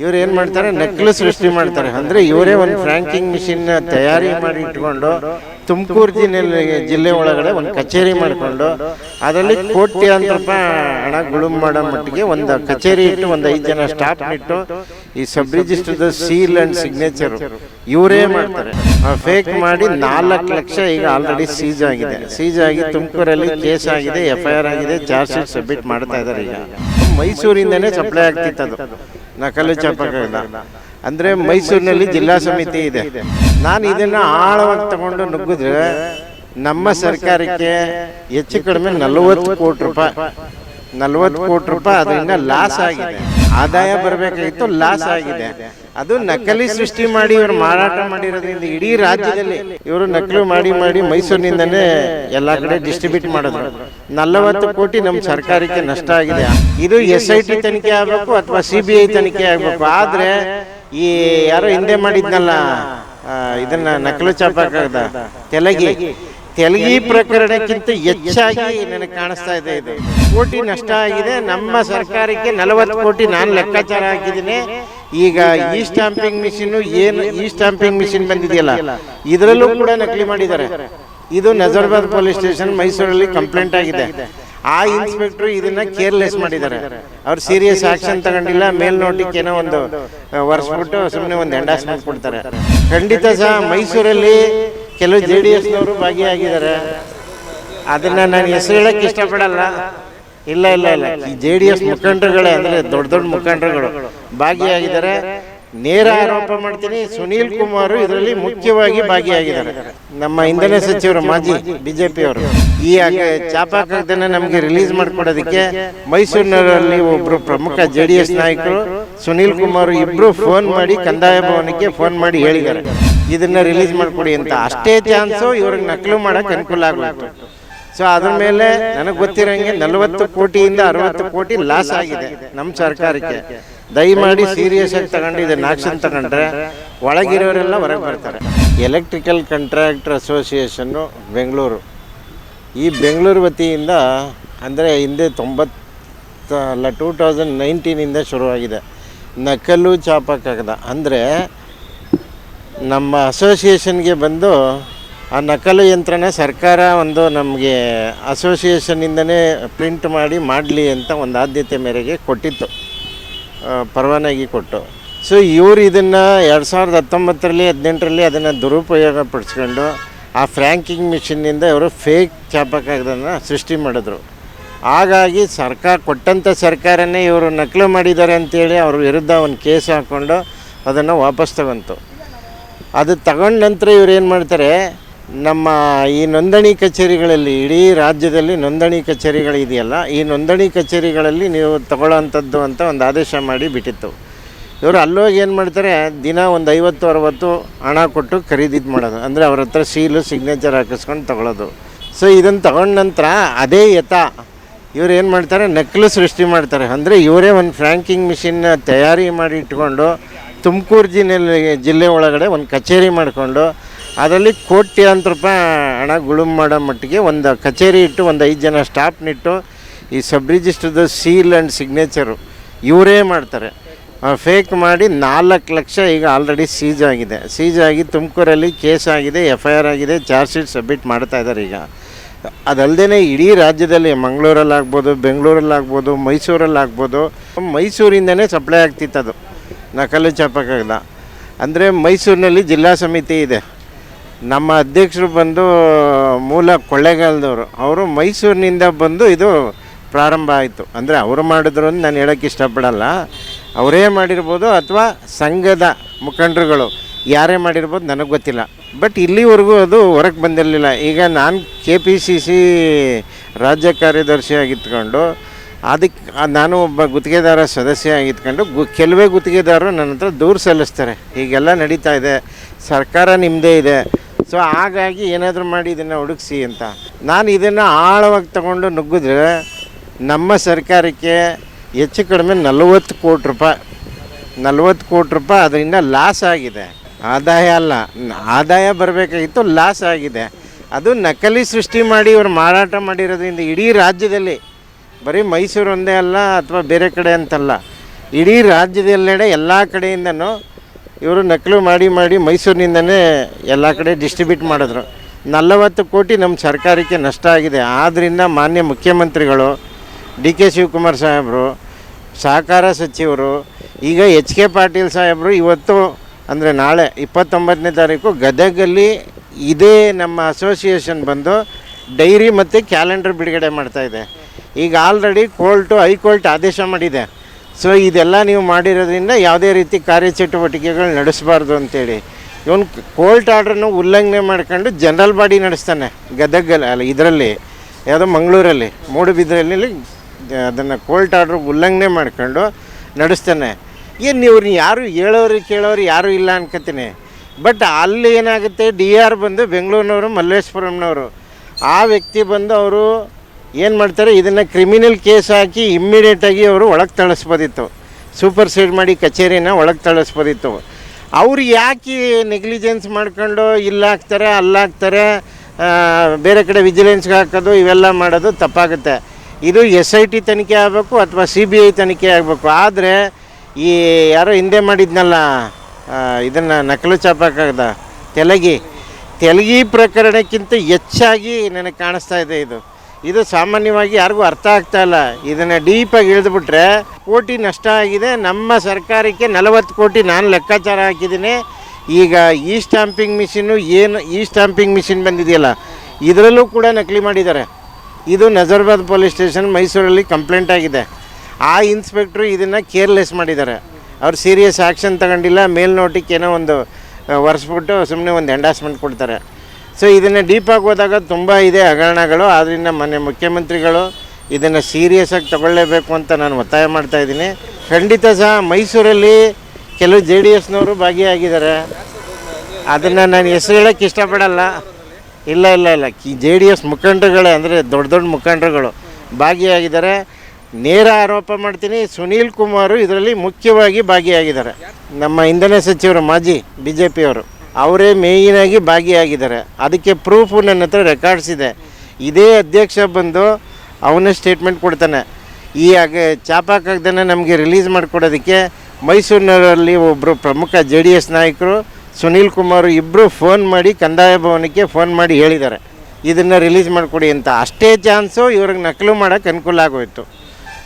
ಇವ್ರು ಏನ್ ಮಾಡ್ತಾರೆ? ನೆಕ್ಲೆಸ್ ಸೃಷ್ಟಿ ಮಾಡ್ತಾರೆ. ಅಂದ್ರೆ ಇವರೇ ಒಂದು ಫ್ರಾಂಕಿಂಗ್ ಮಿಷಿನ್ ತಯಾರಿ ಮಾಡಿ ಇಟ್ಕೊಂಡು ತುಮಕೂರು ಜಿಲ್ಲೆ ಜಿಲ್ಲೆ ಒಳಗಡೆ ಒಂದು ಕಚೇರಿ ಮಾಡಿಕೊಂಡು ಅದರಲ್ಲಿ ಕೋಟಿ ಅಂತ ಹಣ ಗುಳುಮ್ ಮಾಡೋ ಮಟ್ಟಿಗೆ ಒಂದು ಕಚೇರಿ ಇಟ್ಟು ಒಂದು ಐದು ಜನ ಸ್ಟಾಫ್ ಇಟ್ಟು ಈ ಸಬ್ ರಿಜಿಸ್ಟರ್ದ ಸೀಲ್ ಅಂಡ್ ಸಿಗ್ನೇಚರ್ ಇವರೇ ಮಾಡ್ತಾರೆ. ಫೇಕ್ ಮಾಡಿ ನಾಲ್ಕು ಲಕ್ಷ ಈಗ ಆಲ್ರೆಡಿ ಸೀಜ್ ಆಗಿದೆ. ಸೀಜ್ ಆಗಿ ತುಮಕೂರಲ್ಲಿ ಕೇಸ್ ಆಗಿದೆ ಎಫ್ ಐ ಆರ್ ಆಗಿದೆ ಚಾರ್ಜ್ ಶೀಟ್ ಸಬ್ಮಿಟ್ ಮಾಡ್ತಾ ಇದ್ದಾರೆ ಈಗ. ಮೈಸೂರಿಂದನೇ ಸಪ್ಲೈ ಆಗ್ತಿತ್ತು ಅದು. ನಕಲು ಚಾಪಕಲ್ಲ ಅಂದ್ರೆ ಮೈಸೂರಿನಲ್ಲಿ ಜಿಲ್ಲಾ ಸಮಿತಿ ಇದೆ. ನಾನು ಇದನ್ನ ಆಳವಾಗಿ ತಗೊಂಡು ನುಗ್ಗಿದ್ರೆ ನಮ್ಮ ಸರ್ಕಾರಕ್ಕೆ ಹೆಚ್ಚು ಕಡಿಮೆ ನಲವತ್ತು ಕೋಟಿ ರೂಪಾಯಿ. ನಲವತ್ತು ಕೋಟಿ ರೂಪಾಯಿ ಅದರಿಂದ ಲಾಸ್ ಆಗಿದೆ. ಆದಾಯ ಬರಬೇಕಾಗಿತ್ತು ಲಾಸ್ ಆಗಿದೆ. ಅದು ನಕಲಿ ಸೃಷ್ಟಿ ಮಾಡಿ ಇವರು ಮಾರಾಟ ಮಾಡಿರೋದ್ರಿಂದ ಇಡೀ ರಾಜ್ಯದಲ್ಲಿ ಇವರು ನಕಲು ಮಾಡಿ ಮಾಡಿ ಮೈಸೂರಿನಿಂದನೇ ಎಲ್ಲ ಕಡೆ ಡಿಸ್ಟ್ರಿಬ್ಯೂಟ್ ಮಾಡಿದ್ರು. ನಲವತ್ತು ಕೋಟಿ ನಮ್ಮ ಸರ್ಕಾರಕ್ಕೆ ನಷ್ಟ ಆಗಿದೆ. ಇದು ಎಸ್ ಐ ಟಿ ತನಿಖೆ ಆಗಬೇಕು ಅಥವಾ ಸಿ ಬಿ ಐ ತನಿಖೆ ಆಗಬೇಕು. ಆದರೆ ಈ ಯಾರೋ ಹಿಂದೆ ಮಾಡಿದ್ನಲ್ಲ ಇದನ್ನ ನಕಲು ಚಾಪಕದ ತೆಲಗಿ. ತೆಲಗಿ ಪ್ರಕರಣಕ್ಕಿಂತ ಹೆಚ್ಚಾಗಿ ನನಗೆ ಕಾಣಿಸ್ತಾ ಇದೆ ಇದು. ಕೋಟಿ ನಷ್ಟ ಆಗಿದೆ. ನಮ್ಮ ಸರ್ಕಾರಕ್ಕೆ ನಲವತ್ತು ಕೋಟಿ ನಾನು ಲೆಕ್ಕಾಚಾರ ಹಾಕಿದ್ದೀನಿ ಈಗ ಈ ಸ್ಟಾಂಪಿಂಗ್ ಮಿಷಿನ್ ಏನು ಈ ಸ್ಟಾಂಪಿಂಗ್ ಮಿಷಿನ್ ಬಂದಿದೆಯಲ್ಲ? ಇದರಲ್ಲೂ ಕೂಡ ನಕಲಿ ಮಾಡಿದ್ದಾರೆ. ಇದು ನಜರ್ಬಾದ್ ಪೊಲೀಸ್ ಸ್ಟೇಷನ್ ಮೈಸೂರಲ್ಲಿ ಕಂಪ್ಲೇಂಟ್ ಆಗಿದೆ. ಆ ಇನ್ಸ್ಪೆಕ್ಟರ್ ಇದನ್ನ ಕೇರ್ಲೆಸ್ ಮಾಡಿದ್ದಾರೆ. ಅವ್ರು ಸೀರಿಯಸ್ ಆಕ್ಷನ್ ತಗೊಂಡಿಲ್ಲ ಮೇಲ್ನೋಟಕ್ಕೆ ಏನೋ ಒಂದು ವರ್ಸ್ಬಿಟ್ಟು ಸುಮ್ಮನೆ ಒಂದು ಎಂಡಾಸ್ಮೆಂಟ್ ಕೊಡ್ತಾರೆ. ಖಂಡಿತ ಸಹ ಮೈಸೂರಲ್ಲಿ ಕೆಲವು ಜೆ ಡಿ ಎಸ್ನವರು ಭಾಗಿಯಾಗಿದ್ದಾರೆ. ಅದನ್ನ ನಾನು ಹೆಸರು ಹೇಳಕ್ಕೆ ಇಷ್ಟಪಡಲ್ಲ. ಇಲ್ಲ ಇಲ್ಲ ಇಲ್ಲ. ಈ ಜೆ ಡಿ ಎಸ್ ಮುಖಂಡರುಗಳೇ ಅಂದರೆ ದೊಡ್ಡ ದೊಡ್ಡ ಮುಖಂಡರುಗಳು. ಭಾಗಿಯಾಗಿದ್ದಾರೆ. ನೇರ ಆರೋಪ ಮಾಡ್ತೀನಿ. ಸುನೀಲ್ ಕುಮಾರ್ ಇದರಲ್ಲಿ ಮುಖ್ಯವಾಗಿ ಭಾಗಿಯಾಗಿದ್ದಾರೆ. ನಮ್ಮ ಇಂಧನ ಸಚಿವರು ಮಾಜಿ ಬಿಜೆಪಿ ಅವರು ಈ ಚಾಪಾಕದನ್ನ ನಮಗೆ ರಿಲೀಸ್ ಮಾಡ್ಕೊಡೋದಕ್ಕೆ ಮೈಸೂರಿನಲ್ಲಿ ಒಬ್ಬರು ಪ್ರಮುಖ ಜೆ ಡಿ ಎಸ್ ನಾಯಕರು ಸುನೀಲ್ ಕುಮಾರ್ ಇಬ್ರು ಫೋನ್ ಮಾಡಿ ಕಂದಾಯ ಭವನಕ್ಕೆ ಫೋನ್ ಮಾಡಿ ಹೇಳಿದ್ದಾರೆ. ಇದನ್ನ ರಿಲೀಸ್ ಮಾಡ್ಕೊಡಿ ಅಂತ. ಅಷ್ಟೇ ಚಾನ್ಸು ಇವ್ರಿಗೆ ನಕಲು ಮಾಡಕ್ಕೆ ಅನುಕೂಲ ಆಗೋಯ್ತು. ಸೊ ಅದ್ರ ಮೇಲೆ ನನಗೆ ಗೊತ್ತಿರೋಂಗೆ ನಲವತ್ತು ಕೋಟಿಯಿಂದ ಅರವತ್ತು ಕೋಟಿ ಲಾಸ್ ಆಗಿದೆ ನಮ್ಮ ಸರ್ಕಾರಕ್ಕೆ. ದಯಮಾಡಿ ಸೀರಿಯಸ್ ಆಗಿ ತಗೊಂಡು ಇದನ್ನ ಆಕ್ಷನ್ ತಗೊಂಡ್ರೆ ಒಳಗಿರೋರೆಲ್ಲ ಹೊರಗೆ ಬರ್ತಾರೆ. Electrical contractor association Bengaluru. ಈ ಬೆಂಗಳೂರು ವತಿಯಿಂದ ಅಂದರೆ ಹಿಂದೆ ತೊಂಬತ್ತ, ಅಲ್ಲ ಟೂ ತೌಸಂಡ್ ನೈನ್ಟೀನಿಂದ ಶುರುವಾಗಿದೆ. ನಕಲು ಚಾಪಕ್ಕಾಗದ. ಅಂದರೆ ನಮ್ಮ ಅಸೋಸಿಯೇಷನ್ಗೆ ಬಂದು ಆ ನಕಲು ಯಂತ್ರನ ಸರ್ಕಾರ ಒಂದು ನಮಗೆ ಅಸೋಸಿಯೇಷನ್ನಿಂದನೇ ಪ್ರಿಂಟ್ ಮಾಡಿ ಮಾಡಲಿ ಅಂತ ಒಂದು ಆದ್ಯತೆ ಮೇರೆಗೆ ಕೊಟ್ಟಿತ್ತು. ಪರವಾನಗಿ ಕೊಟ್ಟು. ಸೊ ಇವರು ಇದನ್ನು ಎರಡು ಸಾವಿರದ ಹತ್ತೊಂಬತ್ತರಲ್ಲಿ, ಹದಿನೆಂಟರಲ್ಲಿ ಅದನ್ನು ದುರುಪಯೋಗ ಪಡಿಸ್ಕೊಂಡು ಆ ಫ್ರ್ಯಾಂಕಿಂಗ್ ಮಿಷಿನ್ನಿಂದ ಇವರು ಫೇಕ್ ಚಾಪಕಾಗದನ್ನು ಸೃಷ್ಟಿ ಮಾಡಿದ್ರು. ಹಾಗಾಗಿ ಸರ್ಕಾರ ಕೊಟ್ಟಂಥ ಸರ್ಕಾರನೇ ಇವರು ನಕಲು ಮಾಡಿದ್ದಾರೆ ಅಂತೇಳಿ ಅವ್ರ ವಿರುದ್ಧ ಒಂದು ಕೇಸ್ ಹಾಕ್ಕೊಂಡು ಅದನ್ನು ವಾಪಸ್ ತಗೊಂತು. ಅದು ತಗೊಂಡ ನಂತರ ಇವ್ರು ಏನು ಮಾಡ್ತಾರೆ, ನಮ್ಮ ಈ ನೋಂದಣಿ ಕಚೇರಿಗಳಲ್ಲಿ, ಇಡೀ ರಾಜ್ಯದಲ್ಲಿ ನೋಂದಣಿ ಕಚೇರಿಗಳಿದೆಯಲ್ಲ, ಈ ನೋಂದಣಿ ಕಚೇರಿಗಳಲ್ಲಿ ನೀವು ತಗೊಳ್ಳೋವಂಥದ್ದು ಅಂತ ಒಂದು ಆದೇಶ ಮಾಡಿ ಬಿಟ್ಟಿತ್ತು. ಇವರು ಅಲ್ಲೋಗಿ ಏನು ಮಾಡ್ತಾರೆ, ದಿನ ಒಂದು ಐವತ್ತು, ಅರವತ್ತು ಹಣ ಕೊಟ್ಟು ಖರೀದಿದು ಮಾಡೋದು. ಅಂದರೆ ಅವ್ರ ಹತ್ರ ಸೀಲು, ಸಿಗ್ನೇಚರ್ ಹಾಕಿಸ್ಕೊಂಡು ತಗೊಳ್ಳೋದು. ಸೊ ಇದನ್ನು ತಗೊಂಡ ನಂತರ ಅದೇ ಯಥ ಇವ್ರು ಏನು ಮಾಡ್ತಾರೆ, ನಕಲು ಸೃಷ್ಟಿ ಮಾಡ್ತಾರೆ. ಅಂದರೆ ಇವರೇ ಒಂದು ಫ್ರ್ಯಾಂಕಿಂಗ್ ಮಿಷಿನ್ನ ತಯಾರಿ ಮಾಡಿ ಇಟ್ಕೊಂಡು ತುಮಕೂರು ಜಿಲ್ಲೆ ಜಿಲ್ಲೆ ಒಳಗಡೆ ಒಂದು ಕಚೇರಿ ಮಾಡಿಕೊಂಡು ಅದರಲ್ಲಿ ಕೋಟ್ಯಾಂತರ ರೂಪಾಯಿ ಹಣ ಗುಳುಮ್ ಮಾಡೋ ಮಟ್ಟಿಗೆ ಒಂದು ಕಚೇರಿ ಇಟ್ಟು ಒಂದು ಐದು ಜನ ಸ್ಟಾಫ್ನಿಟ್ಟು ಈ ಸಬ್ ರಿಜಿಸ್ಟರ್ದ ಸೀಲ್ ಆ್ಯಂಡ್ ಸಿಗ್ನೇಚರು ಇವರೇ ಮಾಡ್ತಾರೆ. ಫೇಕ್ ಮಾಡಿ ನಾಲ್ಕು ಲಕ್ಷ ಈಗ ಆಲ್ರೆಡಿ ಸೀಜ್ ಆಗಿದೆ. ಸೀಜ್ ಆಗಿ ತುಮಕೂರಲ್ಲಿ ಕೇಸ್ ಆಗಿದೆ ಎಫ್ ಐ ಆರ್ ಆಗಿದೆ, ಚಾರ್ಜ್ ಶೀಟ್ ಸಬ್ಮಿಟ್ ಮಾಡ್ತಾ ಇದ್ದಾರೆ ಈಗ. ಅದಲ್ಲದೆ ಇಡೀ ರಾಜ್ಯದಲ್ಲಿ ಮಂಗಳೂರಲ್ಲಾಗ್ಬೋದು, ಬೆಂಗಳೂರಲ್ಲಾಗ್ಬೋದು, ಮೈಸೂರಲ್ಲಾಗ್ಬೋದು, ಮೈಸೂರಿಂದನೇ ಸಪ್ಲೈ ಆಗ್ತಿತ್ತು ಅದು. ನಕಲು ಚಾಪಕದ ಅಂದರೆ ಮೈಸೂರಿನಲ್ಲಿ ಜಿಲ್ಲಾ ಸಮಿತಿ ಇದೆ. ನಮ್ಮ ಅಧ್ಯಕ್ಷರು ಬಂದು ಮೂಲ ಕೊಳ್ಳೇಗಾಲದವರು. ಅವರು ಮೈಸೂರಿನಿಂದ ಬಂದು ಇದು ಪ್ರಾರಂಭ ಆಯಿತು. ಅಂದರೆ ಅವರು ಮಾಡಿದ್ರು ಅಂತ ನಾನು ಹೇಳೋಕ್ಕೆ ಇಷ್ಟಪಡಲ್ಲ. ಅವರೇ ಮಾಡಿರ್ಬೋದು ಅಥವಾ ಸಂಘದ ಮುಖಂಡರುಗಳು. ಯಾರೇ ಮಾಡಿರ್ಬೋದು ನನಗೆ ಗೊತ್ತಿಲ್ಲ. ಬಟ್ ಇಲ್ಲಿವರೆಗೂ ಅದು ಹೊರಗೆ ಬಂದಿರಲಿಲ್ಲ. ಈಗ ನಾನು ಕೆ ಪಿ ಸಿ ಸಿ ರಾಜ್ಯ ಕಾರ್ಯದರ್ಶಿಯಾಗಿತ್ಕೊಂಡು ಅದಕ್ಕೆ ನಾನು ಒಬ್ಬ ಗುತ್ತಿಗೆದಾರ ಸದಸ್ಯ ಆಗಿದ್ಕೊಂಡು ಗು, ಕೆಲವೇ ಗುತ್ತಿಗೆದಾರರು ನನ್ನ ಹತ್ರ ದೂರು ಸಲ್ಲಿಸ್ತಾರೆ. ಹೀಗೆಲ್ಲ ನಡೀತಾ ಇದೆ. ಸರ್ಕಾರ ನಿಮ್ಮದೇ ಇದೆ. ಸೊ, ಹಾಗಾಗಿ ಏನಾದರೂ ಮಾಡಿ ಇದನ್ನು ಹುಡುಕ್ಸಿ ಅಂತ. ನಾನು ಇದನ್ನು ಆಳವಾಗಿ ತಗೊಂಡು ನುಗ್ಗಿದ್ರೆ ನಮ್ಮ ಸರ್ಕಾರಕ್ಕೆ ಹೆಚ್ಚು ಕಡಿಮೆ ನಲವತ್ತು ಕೋಟಿ ರೂಪಾಯಿ, ನಲ್ವತ್ತು ಕೋಟಿ ರೂಪಾಯಿ ಅದರಿಂದ ಲಾಸ್ ಆಗಿದೆ. ಆದಾಯ ಅಲ್ಲ. ಆದಾಯ ಬರಬೇಕಾಗಿತ್ತು, ಲಾಸ್ ಆಗಿದೆ. ಅದು ನಕಲಿ ಸೃಷ್ಟಿ ಮಾಡಿ, ಇವರು ಮಾರಾಟ ಮಾಡಿರೋದ್ರಿಂದ ಇಡೀ ರಾಜ್ಯದಲ್ಲಿ ಬರೀ ಮೈಸೂರು ಒಂದೇ ಅಲ್ಲ ಅಥವಾ ಬೇರೆ ಕಡೆ ಅಂತಲ್ಲ? ಇಡೀ ರಾಜ್ಯದೆಲ್ಲೆಡೆ ಎಲ್ಲ ಕಡೆಯಿಂದನೂ ಇವರು ನಕಲು ಮಾಡಿ ಮಾಡಿ ಮೈಸೂರಿನಿಂದನೇ ಎಲ್ಲ ಕಡೆ ಡಿಸ್ಟ್ರಿಬ್ಯೂಟ್ ಮಾಡಿದ್ರು. ನಲವತ್ತು ಕೋಟಿ ನಮ್ಮ ಸರ್ಕಾರಕ್ಕೆ ನಷ್ಟ ಆಗಿದೆ. ಆದ್ದರಿಂದ ಮಾನ್ಯ ಮುಖ್ಯಮಂತ್ರಿಗಳು, ಡಿ ಕೆ ಶಿವಕುಮಾರ್ ಸಾಹೇಬರು, ಸಹಕಾರ ಸಚಿವರು, ಈಗ ಎಚ್ ಕೆ ಪಾಟೀಲ್ ಸಾಹೇಬರು ಇವತ್ತು ಅಂದರೆ ನಾಳೆ ಇಪ್ಪತ್ತೊಂಬತ್ತನೇ ತಾರೀಕು ಗದಗಲ್ಲಿ ಇದೇ ನಮ್ಮ ಅಸೋಸಿಯೇಷನ್ ಬಂದು ಡೈರಿ ಮತ್ತು ಕ್ಯಾಲೆಂಡರ್ ಬಿಡುಗಡೆ ಮಾಡ್ತಾಯಿದೆ ಈಗ ಆಲ್ರೆಡಿ ಕೋರ್ಟು ಹೈಕೋರ್ಟ್ ಆದೇಶ ಮಾಡಿದೆ. ಸೊ ಇದೆಲ್ಲ ನೀವು ಮಾಡಿರೋದ್ರಿಂದ ಯಾವುದೇ ರೀತಿ ಕಾರ್ಯಚಟುವಟಿಕೆಗಳು ನಡೆಸಬಾರ್ದು ಅಂತೇಳಿ. ಇವನು ಕೋರ್ಟ್ ಆರ್ಡ್ರನ್ನು ಉಲ್ಲಂಘನೆ ಮಾಡ್ಕೊಂಡು ಜನರಲ್ ಬಾಡಿ ನಡೆಸ್ತಾನೆ ಗದಗಲ್ಲಿ ಅಲ್ಲ ಇದರಲ್ಲಿ, ಯಾವುದೋ ಮಂಗಳೂರಲ್ಲಿ, ಮೂಡುಬಿದ್ರಲ್ಲಿ ಅದನ್ನು ಕೋರ್ಟ್ ಆರ್ಡ್ರ್ ಉಲ್ಲಂಘನೆ ಮಾಡ್ಕೊಂಡು ನಡೆಸ್ತಾನೆ. ಏನು ಇವ್ರನ್ನ ಯಾರು ಹೇಳೋರು ಕೇಳೋರು ಯಾರೂ ಇಲ್ಲ ಅನ್ಕೋತೀನಿ ಬಟ್ ಅಲ್ಲಿ ಏನಾಗುತ್ತೆ ಡಿ ಆರ್ ಬಂದು ಬೆಂಗಳೂರಿನವರು, ಮಲ್ಲೇಶ್ವರಂನವರು, ಆ ವ್ಯಕ್ತಿ ಬಂದು ಅವರು ಏನು ಮಾಡ್ತಾರೆ, ಇದನ್ನು ಕ್ರಿಮಿನಲ್ ಕೇಸ್ ಹಾಕಿ ಇಮ್ಮಿಡಿಯೇಟಾಗಿ ಅವರು ಒಳಗೆ ತಳಿಸ್ಬೋದಿತ್ತು. ಸೂಪರ್ ಸೀಡ್ ಮಾಡಿ ಕಚೇರಿನ ಒಳಗೆ ತಳಿಸ್ಬೋದಿತ್ತು. ಅವ್ರು ಯಾಕೆ ನೆಗ್ಲಿಜೆನ್ಸ್ ಮಾಡ್ಕೊಂಡು ಇಲ್ಲಾಕ್ತಾರೆ ಅಲ್ಲಾಕ್ತಾರೆ ಬೇರೆ ಕಡೆ ವಿಜಿಲೆನ್ಸ್ಗೆ ಹಾಕೋದು, ಇವೆಲ್ಲ ಮಾಡೋದು ತಪ್ಪಾಗುತ್ತೆ. ಇದು ಎಸ್ ಐ ಟಿ ತನಿಖೆ ಆಗಬೇಕು ಅಥವಾ ಸಿ ಬಿ ಐ ತನಿಖೆ ಆಗಬೇಕು. ಆದರೆ, ಈ ಯಾರೋ ಹಿಂದೆ ಮಾಡಿದ್ನಲ್ಲ ಇದನ್ನು ನಕಲು ಚಾಪಕ್ಕಾಗದ ತೆಲಗಿ. ತೆಲಗಿ ಪ್ರಕರಣಕ್ಕಿಂತ ಹೆಚ್ಚಾಗಿ ನನಗೆ ಕಾಣಿಸ್ತಾ ಇದೆ ಇದು. ಇದು ಸಾಮಾನ್ಯವಾಗಿ ಯಾರಿಗೂ ಅರ್ಥ ಆಗ್ತಾ ಇಲ್ಲ. ಇದನ್ನು ಡೀಪಾಗಿ ಇಳಿದ್ಬಿಟ್ರೆ ಕೋಟಿ ನಷ್ಟ ಆಗಿದೆ. ನಮ್ಮ ಸರ್ಕಾರಕ್ಕೆ ನಲವತ್ತು ಕೋಟಿ ನಾನು ಲೆಕ್ಕಾಚಾರ ಹಾಕಿದ್ದೀನಿ. ಈಗ ಈ ಸ್ಟಾಂಪಿಂಗ್ ಮಿಷಿನ್ನು ಏನು, ಈ ಸ್ಟಾಂಪಿಂಗ್ ಮಿಷಿನ್ ಬಂದಿದೆಯಲ್ಲ, ಇದರಲ್ಲೂ ಕೂಡ ನಕಲಿ ಮಾಡಿದ್ದಾರೆ. ಇದು ನಜರ್ಬಾದ್ ಪೊಲೀಸ್ ಸ್ಟೇಷನ್ ಮೈಸೂರಲ್ಲಿ ಕಂಪ್ಲೇಂಟ್ ಆಗಿದೆ. ಆ ಇನ್ಸ್ಪೆಕ್ಟ್ರು ಇದನ್ನು ಕೇರ್ಲೆಸ್ ಮಾಡಿದ್ದಾರೆ. ಅವ್ರು ಸೀರಿಯಸ್ ಆ್ಯಕ್ಷನ್ ತಗೊಂಡಿಲ್ಲ. ಮೇಲ್ನೋಟಕ್ಕೆ ಏನೋ ಒಂದು ಒರೆಸ್ಬಿಟ್ಟು ಸುಮ್ಮನೆ ಒಂದು ಎಂಡಾಸ್ಮೆಂಟ್ ಕೊಡ್ತಾರೆ. ಸೊ ಇದನ್ನು ಡೀಪಾಗಿ ಹೋದಾಗ ತುಂಬ ಇದೆ ಹಗರಣಗಳು. ಆದ್ದರಿಂದ ಮೊನ್ನೆ ಮುಖ್ಯಮಂತ್ರಿಗಳು ಇದನ್ನು ಸೀರಿಯಸ್ಸಾಗಿ ತಗೊಳ್ಳೇಬೇಕು ಅಂತ ನಾನು ಒತ್ತಾಯ ಮಾಡ್ತಾ ಇದ್ದೀನಿ. ಖಂಡಿತ ಸಹ ಮೈಸೂರಲ್ಲಿ ಕೆಲವು ಜೆ ಡಿ ಎಸ್ನವರು ಭಾಗಿಯಾಗಿದ್ದಾರೆ. ಅದನ್ನು ನಾನು ಹೆಸರು ಹೇಳೋಕ್ಕೆ ಇಷ್ಟಪಡಲ್ಲ. ಇಲ್ಲ ಇಲ್ಲ ಇಲ್ಲ. ಜೆ ಡಿ ಎಸ್ ಮುಖಂಡರುಗಳೇ ಅಂದರೆ ದೊಡ್ಡ ದೊಡ್ಡ ಮುಖಂಡರುಗಳು ಭಾಗಿಯಾಗಿದ್ದಾರೆ. ನೇರ ಆರೋಪ ಮಾಡ್ತೀನಿ. ಸುನೀಲ್ ಕುಮಾರು ಇದರಲ್ಲಿ ಮುಖ್ಯವಾಗಿ ಭಾಗಿಯಾಗಿದ್ದಾರೆ. ನಮ್ಮ ಇಂಧನ ಸಚಿವರು ಮಾಜಿ ಬಿ ಜೆ ಪಿಯವರು ಅವರೇ ಮೇಯ್ನಾಗಿ ಭಾಗಿಯಾಗಿದ್ದಾರೆ. ಅದಕ್ಕೆ ಪ್ರೂಫು ನನ್ನ ಹತ್ರ ರೆಕಾರ್ಡ್ಸ್ ಇದೆ. ಇದೇ ಅಧ್ಯಕ್ಷ ಬಂದು ಅವನೇ ಸ್ಟೇಟ್ಮೆಂಟ್ ಕೊಡ್ತಾನೆ. ಈ ಆಗ ಚಾಪಾಕಾಗ್ದನ್ನು ನಮಗೆ ರಿಲೀಸ್ ಮಾಡಿಕೊಡೋದಕ್ಕೆ ಮೈಸೂರಿನಲ್ಲಿ ಒಬ್ಬರು ಪ್ರಮುಖ ಜೆ ಡಿ ಎಸ್ ನಾಯಕರು ಸುನೀಲ್ ಕುಮಾರ್ ಇಬ್ಬರು ಫೋನ್ ಮಾಡಿ ಕಂದಾಯ ಭವನಕ್ಕೆ ಫೋನ್ ಮಾಡಿ ಹೇಳಿದ್ದಾರೆ. ಇದನ್ನು ರಿಲೀಸ್ ಮಾಡಿಕೊಡಿ ಅಂತ. ಅಷ್ಟೇ ಚಾನ್ಸು ಇವ್ರಿಗೆ ನಕಲು ಮಾಡೋಕ್ಕೆ ಅನುಕೂಲ ಆಗೋಯ್ತು.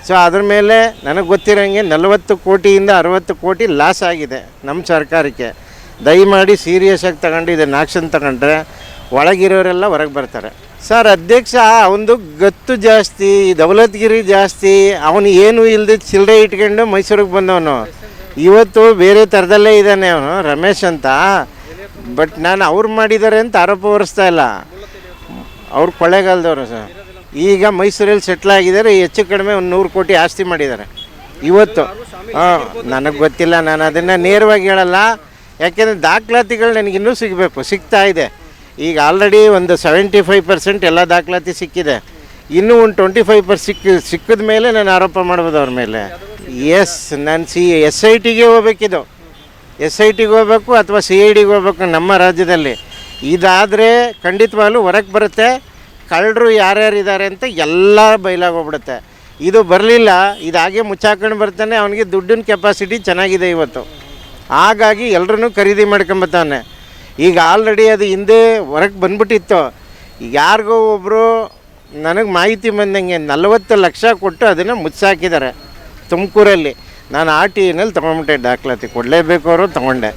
ಸೊ ಅದ್ರ ಮೇಲೆ ನನಗೆ ಗೊತ್ತಿರೋಂಗೆ ನಲವತ್ತು ಕೋಟಿಯಿಂದ ಅರವತ್ತು ಕೋಟಿ ಲಾಸ್ ಆಗಿದೆ ನಮ್ಮ ಸರ್ಕಾರಕ್ಕೆ. ದಯಮಾಡಿ ಸೀರಿಯಸ್ಸಾಗಿ ತಗೊಂಡು ಇದನ್ನು ಆ್ಯಕ್ಷನ್ ತಗೊಂಡ್ರೆ ಒಳಗಿರೋರೆಲ್ಲ ಹೊರಗೆ ಬರ್ತಾರೆ. ಸರ್ ಅಧ್ಯಕ್ಷ ಅವನದು ಗತ್ತು ಜಾಸ್ತಿ, ದೌಲತ್ಗಿರಿ ಜಾಸ್ತಿ, ಅವನು ಏನು ಇಲ್ಲದೆ ಚಿಲ್ಲರೆ ಇಟ್ಕೊಂಡು ಮೈಸೂರಿಗೆ ಬಂದವನು. ಇವತ್ತು ಬೇರೆ ಥರದಲ್ಲೇ ಇದ್ದಾನೆ ಅವನು, ರಮೇಶ್ ಅಂತ. ಬಟ್ ನಾನು ಅವ್ರು ಮಾಡಿದ್ದಾರೆ ಅಂತ ಆರೋಪ ಹೊರಿಸ್ತಾ ಇಲ್ಲ. ಅವ್ರು ಕೊಳ್ಳೆಗಾಲದವರು ಸರ್ ಈಗ ಮೈಸೂರಲ್ಲಿ ಸೆಟ್ಲ್ ಆಗಿದ್ದಾರೆ, ಹೆಚ್ಚು ಕಡಿಮೆ ಒಂದು ನೂರು ಕೋಟಿ ಆಸ್ತಿ ಮಾಡಿದ್ದಾರೆ. ಇವತ್ತು. ಹಾಂ, ನನಗೆ ಗೊತ್ತಿಲ್ಲ, ನಾನು ಅದನ್ನು ನೇರವಾಗಿ ಹೇಳಲ್ಲ. ಯಾಕೆಂದರೆ ದಾಖಲಾತಿಗಳು ನನಗಿನ್ನೂ ಸಿಗಬೇಕು, ಸಿಗ್ತಾ ಇದೆ. ಈಗ ಆಲ್ರೆಡಿ ಒಂದು ಸೆವೆಂಟಿ ಫೈವ್ ಪರ್ಸೆಂಟ್ ಎಲ್ಲ ದಾಖಲಾತಿ ಸಿಕ್ಕಿದೆ. ಇನ್ನೂ ಒಂದು ಟ್ವೆಂಟಿ ಫೈವ್ ಪರ್ ಸಿಕ್ಕ ಸಿಕ್ಕಿದ ಮೇಲೆ ನಾನು ಆರೋಪ ಮಾಡ್ಬೋದು ಅವ್ರ ಮೇಲೆ. ಎಸ್ ನಾನು ಸಿ ಎಸ್ ಐ ಟಿಗೆ ಹೋಗ್ಬೇಕಿದು. ಎಸ್ ಐ ಟಿಗೆ ಹೋಗ್ಬೇಕು ಅಥವಾ ಸಿ ಐ ಡಿಗೆ ಹೋಗ್ಬೇಕು ನಮ್ಮ ರಾಜ್ಯದಲ್ಲಿ. ಇದಾದರೆ ಖಂಡಿತವಾಗ್ಲೂ ಹೊರಗೆ ಬರುತ್ತೆ. ಕಳ್ಳರು ಯಾರ್ಯಾರು ಇದ್ದಾರೆ ಅಂತ ಎಲ್ಲ ಬಯಲಾಗೋಗ್ಬಿಡುತ್ತೆ ಇದು ಬರಲಿಲ್ಲ, ಇದಾಗೆ ಮುಚ್ಚಾಕೊಂಡು ಬರ್ತಾನೆ, ಅವನಿಗೆ ದುಡ್ಡಿನ ಕೆಪಾಸಿಟಿ ಚೆನ್ನಾಗಿದೆ ಇವತ್ತು. ಹಾಗಾಗಿ ಎಲ್ಲರೂ ಖರೀದಿ ಮಾಡ್ಕೊಂಬತ್ತಾನೆ. ಈಗ ಆಲ್ರೆಡಿ ಅದು ಹಿಂದೆ ಹೊರಗೆ ಬಂದ್ಬಿಟ್ಟಿತ್ತು. ಯಾರಿಗೋ ಒಬ್ಬರು ನನಗೆ ಮಾಹಿತಿ ಬಂದಂಗೆ ನಲವತ್ತು ಲಕ್ಷ ಕೊಟ್ಟು ಅದನ್ನು ಮುಚ್ಚಾಕಿದ್ದಾರೆ ತುಮಕೂರಲ್ಲಿ. ನಾನು ಆರ್ ಟಿ ಎನಲ್ಲಿ ತೊಗೊಂಡ್ಬಿಟ್ಟೆ ದಾಖಲಾತಿ ಕೊಡಲೇಬೇಕು ಅವರು ತೊಗೊಂಡೆ.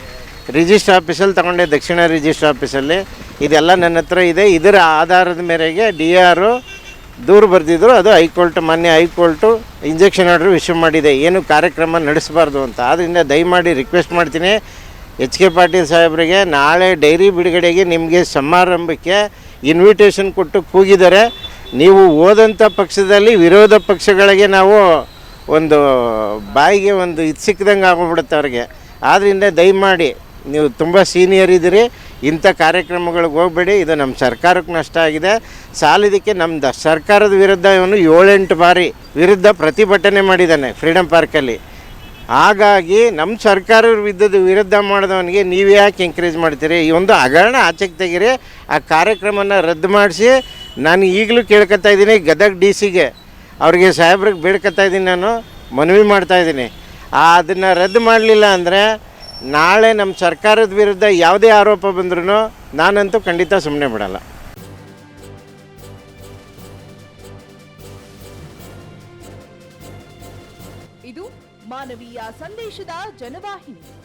ರಿಜಿಸ್ಟ್ರ್ ಆಫೀಸಲ್ಲಿ ತೊಗೊಂಡೆ, ದಕ್ಷಿಣ ರಿಜಿಸ್ಟ್ರ್ ಆಫೀಸಲ್ಲಿ ಇದೆಲ್ಲ ನನ್ನ ಹತ್ರ ಇದೆ. ಇದರ ಆಧಾರದ ಮೇರೆಗೆ ಡಿ ಆರು ದೂರು ಬರೆದಿದ್ರು. ಅದು ಹೈಕೋರ್ಟ್, ಮಾನ್ಯ ಹೈಕೋರ್ಟು ಇಂಜೆಕ್ಷನ್ ಆರ್ಡ್ರ್ ಇಶ್ಯೂ ಮಾಡಿದೆ, ಏನು ಕಾರ್ಯಕ್ರಮ ನಡೆಸಬಾರ್ದು ಅಂತ. ಆದ್ದರಿಂದ ದಯಮಾಡಿ ರಿಕ್ವೆಸ್ಟ್ ಮಾಡ್ತೀನಿ. ಎಚ್ ಕೆ ಪಾಟೀಲ್ ಸಾಹೇಬರಿಗೆ ನಾಳೆ ಡೈರಿ ಬಿಡುಗಡೆಗೆ ನಿಮಗೆ ಸಮಾರಂಭಕ್ಕೆ ಇನ್ವಿಟೇಷನ್ ಕೊಟ್ಟು ಕೂಗಿದ್ದಾರೆ ನೀವು ಓದಂಥ ಪಕ್ಷದಲ್ಲಿ ವಿರೋಧ ಪಕ್ಷಗಳಿಗೆ ನಾವು ಒಂದು ಬಾಯಿಗೆ ಒಂದು ಇದು ಸಿಕ್ಕಿದಂಗೆ ಆಗೋಗ್ಬಿಡುತ್ತೆ ಅವ್ರಿಗೆ. ಆದ್ದರಿಂದ ದಯಮಾಡಿ, ನೀವು ತುಂಬ ಸೀನಿಯರ್ ಇದ್ದೀರಿ. ಇಂಥ ಕಾರ್ಯಕ್ರಮಗಳಿಗೆ ಹೋಗಬೇಡಿ, ಇದು ನಮ್ಮ ಸರ್ಕಾರಕ್ಕೆ ನಷ್ಟ ಆಗಿದೆ. ಸಾಲಿದಕ್ಕೆ ನಮ್ಮ ಸರ್ಕಾರದ ವಿರುದ್ಧ ಇವನು ಏಳೆಂಟು ಬಾರಿ ವಿರುದ್ಧ ಪ್ರತಿಭಟನೆ ಮಾಡಿದ್ದಾನೆ ಫ್ರೀಡಮ್ ಪಾರ್ಕಲ್ಲಿ. ಹಾಗಾಗಿ ನಮ್ಮ ಸರ್ಕಾರ ವಿದ್ಯದ ವಿರುದ್ಧ ಮಾಡಿದವನಿಗೆ ನೀವು ಯಾಕೆ ಎಂಕರೇಜ್ ಮಾಡ್ತೀರಿ? ಈ ಒಂದು ಹಗರಣ ಆಚೆಗೆ ತೆಗೀರಿ, ಆ ಕಾರ್ಯಕ್ರಮನ ರದ್ದು ಮಾಡಿಸಿ. ನಾನು ಈಗಲೂ ಕೇಳ್ಕೊತಾ ಇದ್ದೀನಿ, ಗದಗ ಡಿ ಸಿಗೆ. ಅವ್ರಿಗೆ ಸಾಹೇಬ್ರಿಗೆ ಬೇಡ್ಕೊತಾ ಇದ್ದೀನಿ ನಾನು, ಮನವಿ ಮಾಡ್ತಾ ಇದ್ದೀನಿ. ಅದನ್ನು ರದ್ದು ಮಾಡಲಿಲ್ಲ ಅಂದರೆ ನಾಳೆ ನಮ್ಮ ಸರ್ಕಾರದ ವಿರುದ್ಧ ಯಾವುದೇ ಆರೋಪ ಬಂದ್ರೂ ನಾನಂತೂ ಖಂಡಿತ ಸುಮ್ಮನೆ ಬಿಡಲ್ಲ. ಇದು ಮಾನವೀಯ ಸಂದೇಶದ ಜನವಾಹಿನಿ.